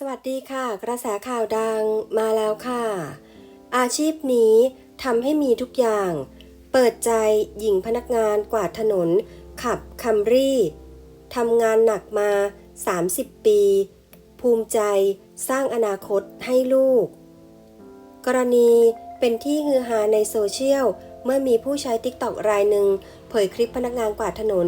สวัสดีค่ะ กระแสข่าวดังมาแล้วค่ะ อาชีพนี้ทำให้มีทุกอย่าง เปิดใจหญิงพนักงานกวาดถนน ขับคัมรี่ทำงานหนักมา 30 ปี ภูมิใจสร้างอนาคตให้ลูก กรณีเป็นที่ฮือฮาในโซเชียล เมื่อมีผู้ใช้ TikTok รายหนึ่งเผยคลิปพนักงานกวาดถนน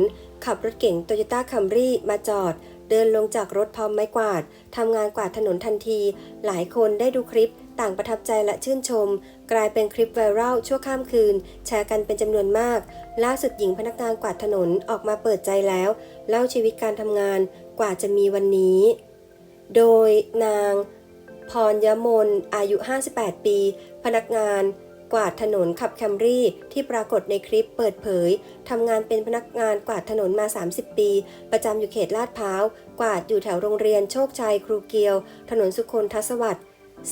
ขับรถเก๋ง Toyota Camry มาจอด เดินลงจากรถพร้อมไม้กวาดทำงานกวาดถนนทันที หลายคนได้ดูคลิปต่างประทับใจและชื่นชม กลายเป็นคลิปไวรัลชั่วข้ามคืน แชร์กันเป็นจำนวนมาก ล่าสุดหญิงพนักงานกวาดถนนออกมาเปิดใจแล้ว เล่าชีวิตการทำงานกว่าจะมีวันนี้ โดยนาง พรยมนอายุ 58 ปี พนักงาน กวาดถนนขับแคมรี่ที่ปรากฏในคลิปเปิดเผยทำงานเป็นพนักงานกวาดถนนมา 30 ปี ประจำอยู่เขตลาดพร้าว กวาดอยู่แถวโรงเรียนโชคชัยครูเกียว ถนนสุคนทศวรร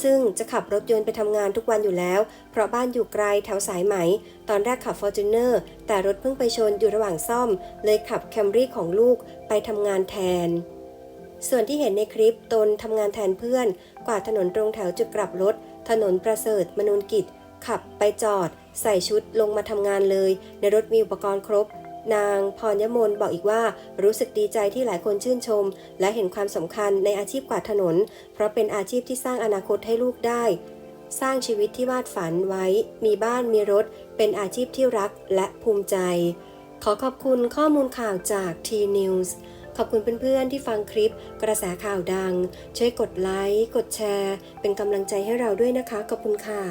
ซึ่งจะขับรถยนต์ไปทำงานทุกวันอยู่แล้ว เพราะบ้านอยู่ไกลแถวสายไหม ตอนแรกขับฟอร์จูเนอร์แต่รถเพิ่งไปชนอยู่ระหว่างซ่อม เลยขับแคมรี่ของลูกไปทำงานแทนส่วนที่เห็นในคลิปตนทำงานแทนเพื่อน กวาดถนนตรงแถวจุดกลับรถ ถนนประเสริฐมนูนกิจ ขับไปจอด ใส่ชุดลงมาทำงานเลย ในรถมีอุปกรณ์ครบ นางพรยมนบอกอีกว่า รู้สึกดีใจที่หลายคนชื่นชม และเห็นความสำคัญในอาชีพกวาดถนน เพราะเป็นอาชีพที่สร้างอนาคตให้ลูกได้ สร้างชีวิตที่วาดฝันไว้ มีบ้านมีรถ เป็นอาชีพที่รักและภูมิใจ ขอขอบคุณข้อมูลข่าวจาก T News ขอบคุณเพื่อนๆที่ฟังคลิปกระแสข่าวดัง ช่วยกดไลค์ กดแชร์ เป็นกำลังใจให้เราด้วยนะคะ ขอบคุณค่ะ